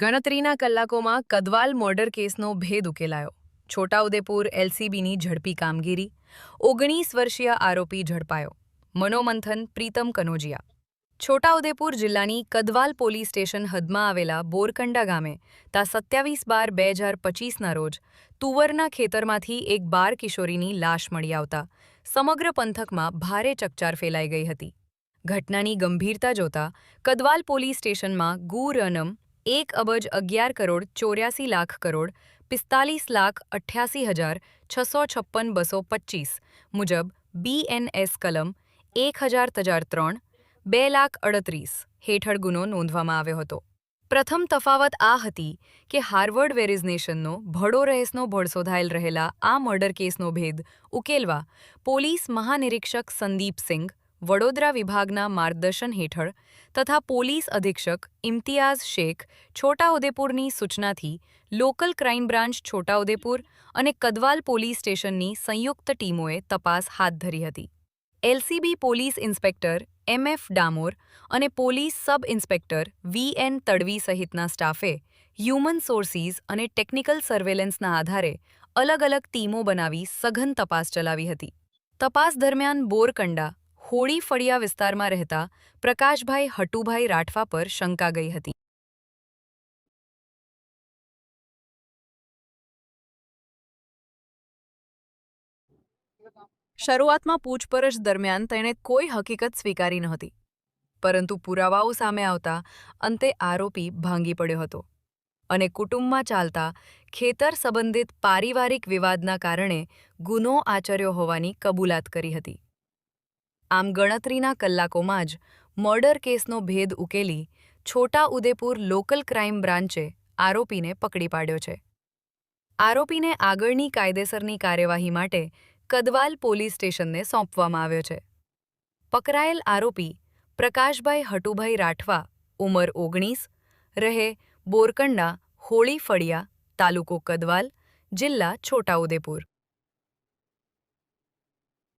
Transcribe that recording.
ગણતરીના કલાકોમાં કદવાલ મર્ડર કેસનો ભેદ ઉકેલાયો. છોટાઉદેપુર એલસીબીની ઝડપી કામગીરી. ઓગણીસ વર્ષીય આરોપી ઝડપાયો. મનોમંથન પ્રીતમ કનોજિયા. છોટાઉદેપુર જિલ્લાની કદવાલ પોલીસ સ્ટેશન હદમાં આવેલા બોરકંડા ગામે તા સત્યાવીસ બાર બે હજાર પચીસના રોજ તુવરના ખેતરમાંથી એક બાર કિશોરીની લાશ મળી આવતા સમગ્ર પંથકમાં ભારે ચકચાર ફેલાઈ ગઈ હતી. ઘટનાની ગંભીરતા જોતા કદવાલ પોલીસ સ્ટેશનમાં ગુ રનમ એક અબજ અગિયાર કરોડ ચોર્યાસી લાખ કરોડ પિસ્તાલીસ લાખ અઠ્યાસી હજાર છસો છપ્પન બસો પચ્ચીસ મુજબ બીએનએસ કલમ એક હજાર તજાર ત્રણ બે લાખ અડત્રીસ હેઠળ ગુનો નોંધવામાં આવ્યો હતો. પ્રથમ તફાવત આ હતી કે હાર્વર્ડ વેરિઝનેશનનો ભડો રહેસનો ભડસોધાયેલ રહેલા આ મર્ડર કેસનો ભેદ ઉકેલવા પોલીસ મહાનિરીક્ષક સંદીપ સિંઘ વડોદરા વિભાગના માર્ગદર્શન હેઠળ તથા પોલીસ અધિક્ષક ઇમ્તિયાઝ શેખ છોટાઉદેપુરની સૂચનાથી લોકલ ક્રાઇમ બ્રાન્ચ છોટાઉદેપુર અને કદવાલ પોલીસ સ્ટેશનની સંયુક્ત ટીમોએ તપાસ હાથ ધરી હતી. LCB police inspector M F Damor અને police sub inspector V N Tadvi સહિતના સ્ટાફે હ્યુમન સોર્સિસ અને ટેકનિકલ સર્વેલન્સના આધારે અલગ અલગ ટીમો બનાવી સઘન તપાસ ચલાવી હતી. તપાસ દરમિયાન બોરકંડા હોળી ફળિયા વિસ્તારમાં રહેતા પ્રકાશભાઈ હટુભાઈ રાઠવા પર શંકા ગઈ હતી. શરૂઆતમાં પૂછપરછ દરમિયાન તેણે કોઈ હકીકત સ્વીકારી નહોતી. પરંતુ પુરાવાઓ સામે આવતા અંતે આરોપી ભાંગી પડ્યો હતો અને કુટુંબમાં ચાલતા ખેતર સંબંધિત પારિવારિક વિવાદના કારણે ગુનો આચર્યો હોવાની કબૂલાત કરી હતી. આમ ગણતરીના કલાકોમાં જ મર્ડર કેસનો ભેદ ઉકેલી છોટા ઉદેપુર લોકલ ક્રાઇમ બ્રાન્ચે આરોપીને પકડી પાડ્યો છે. આરોપીને આગળની કાયદેસરની કાર્યવાહી માટે કદવાલ પોલીસ સ્ટેશનને સોંપવામાં આવ્યો છે. પકરાયેલ આરોપી પ્રકાશભાઈ હટુભાઈ રાઠવા, ઉંમર ઓગણીસ, રહે બોરકંડા હોળી ફળિયા તાલુકો કદવાલ, જિલ્લા છોટાઉદેપુર